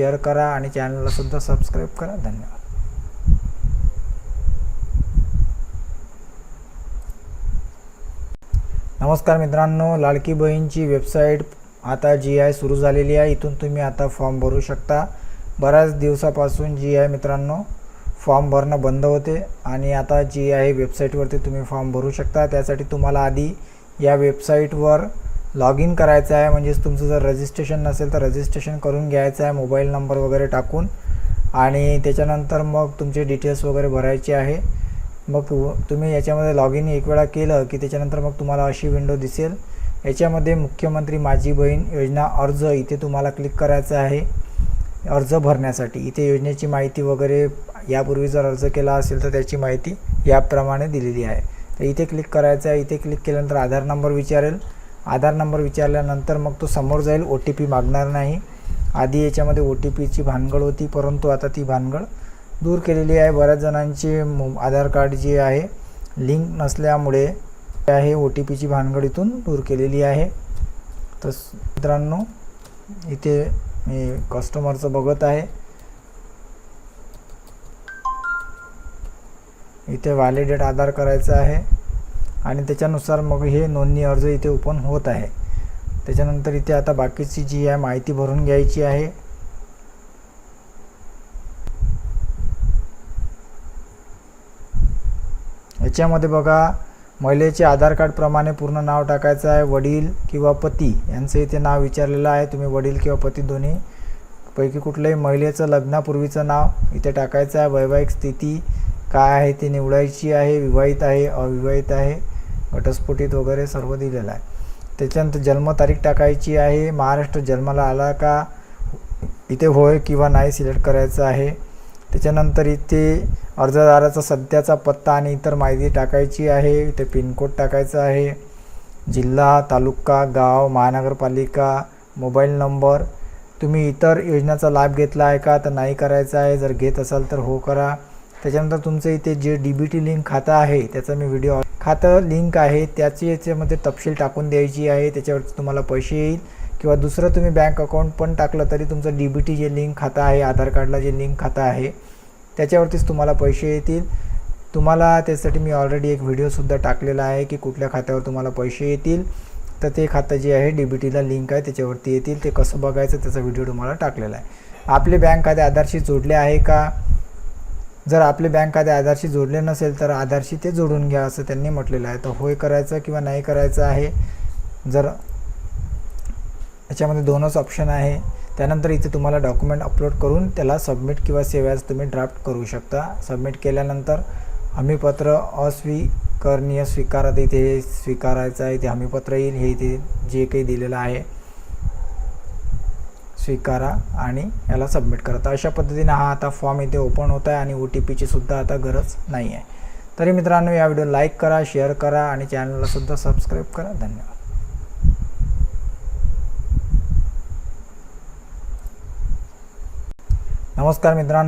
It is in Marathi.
शेअर करा आणि चॅनललासुद्धा सबस्क्राईब करा. धन्यवाद. नमस्कार मित्रांनो लाडकी बहीणची वेबसाईट आता जी आय सुरू झालेली आहे. इथून तुम्ही आता फॉर्म भरू शकता. बऱ्याच दिवसापासून जी आय मित्रांनो फॉर्म भरणं बंद होते आणि आता जी आहे वेबसाईटवरती तुम्ही फॉर्म भरू शकता. त्यासाठी तुम्हाला आधी या वेबसाईटवर लॉग इन करायचं आहे म्हणजेच तुमचं जर रजिस्ट्रेशन नसेल तर रजिस्ट्रेशन करून घ्यायचं आहे मोबाईल नंबर वगैरे टाकून. आणि त्याच्यानंतर मग तुमचे डिटेल्स वगैरे भरायचे आहे. मग तुम्ही याच्यामध्ये लॉग इन एक वेळा केलं की त्याच्यानंतर मग तुम्हाला अशी विंडो दिसेल. याच्यामध्ये मुख्यमंत्री माझी बहीण योजना अर्ज इथे तुम्हाला क्लिक करायचं आहे. अर्ज भरण्यासाठी. इथे योजनेची माहिती वगैरे यापूर्वी जर अर्ज केला असेल तर त्याची माहिती याप्रमाणे दिलेली आहे. तर इथे क्लिक करायचं आहे. इथे क्लिक केल्यानंतर आधार नंबर विचारेल. आधार नंबर विचारल्यानंतर मग तो समोर जाईल ओ टी पी मागणार नाही. आधी याच्यामध्ये ओ टी पीची भानगड होती परंतु आता ती भानगड दूर केलेली आहे. बऱ्याच जणांचे मो आधार कार्ड जे आहे लिंक नसल्यामुळे ते आहे ओ टी पीची भानगड इथून दूर केलेली आहे. तर मित्रांनो इथे मी कस्टमरचं बघत आहे. इथे व्हॅलिडेट आधार करायचं आहे. आणि त्याच्यानुसार मग हे नोंदणी अर्ज इथे ओपन होत आहे. त्याच्यानंतर इथे आता बाकीची जी आहे माहिती भरून घ्यायची आहे. याच्यामध्ये बघा महिलेचे आधार कार्डप्रमाणे पूर्ण नाव टाकायचं आहे वडील किंवा पती. यांचं इथे नाव विचारलेलं आहे. तुम्ही वडील किंवा पती दोन्ही पैकी कुठल्याही महिलेचं लग्नापूर्वीचं नाव इथे टाकायचं आहे. वैवाहिक स्थिती काय आहे ती निवडायची आहे विवाहित आहे अविवाहित आहे. घटस्फोटित वगैरे सर्व दिलेलं आहे. त्याच्यानंतर जन्मतारीख टाकायची आहे. महाराष्ट्र जन्माला आला का? इथे होय किंवा नाही सिलेक्ट करायचं आहे. त्याच्यानंतर इथे अर्जदाराचा सध्याचा पत्ता आणि इतर माहिती टाकायची आहे. इथे पिनकोड टाकायचा आहे. जिल्हा तालुका गाव महानगरपालिका मोबाईल नंबर. तुम्ही इतर योजनाचा लाभ घेतला आहे का? तर नाही करायचा आहे. जर घेत असाल तर हो करा. त्याच्यानंतर तुमचं इथे जे डी बी टी लिंक खातं आहे त्याचा मी व्हिडिओ खातं लिंक आहे त्याची याच्यामध्ये तपशील टाकून द्यायची आहे त्याच्यावरती तुम्हाला पैसे येईल. किंवा दुसरं तुम्ही बँक अकाउंट पण टाकलं तरी तुमचं डी बी टी जे लिंक खातं आहे आधार कार्डला जे लिंक खातं आहे त्याच्यावरतीच तुम्हाला पैसे येतील. तुम्हाला त्यासाठी मी ऑलरेडी एक व्हिडिओसुद्धा टाकलेला आहे की कुठल्या खात्यावर तुम्हाला पैसे येतील. तर ते खातं जे आहे डी बी टीला लिंक आहे त्याच्यावरती येतील. ते कसं बघायचं त्याचा व्हिडिओ तुम्हाला टाकलेला आहे. आपले बँक खाते आधारशी जोडले आहे का? जर आपले बँक खाते आधारशी जोडले नसेल तर आधारशी ते जोडून घ्या असं त्यांनी म्हटलेलं आहे. तर होय करायचं किंवा नाही करायचं आहे जर याच्यामध्ये दोनच ऑप्शन आहे. त्यानंतर इथे तुम्हाला डॉक्युमेंट अपलोड करून त्याला सबमिट किंवा सेव्ह तुम्ही ड्राफ्ट करू शकता. सबमिट केल्यानंतर हमीपत्र अस्वीकरणीय स्वीकारात इथे स्वीकारायचं आहे ते हमीपत्र येईल हे इथे जे काही दिलेलं आहे. स्वीकारा आणि याला सबमिट करा. तर अशा पद्धतीने हा आता फॉर्म इथे ओपन होत आहे आणि ओ टी पीची सुद्धा आता गरज नाही आहे. तरी मित्रांनो या व्हिडिओ लाईक करा शेअर करा आणि चॅनलला सुद्धा सबस्क्राईब करा. धन्यवाद. नमस्कार मित्रांनो.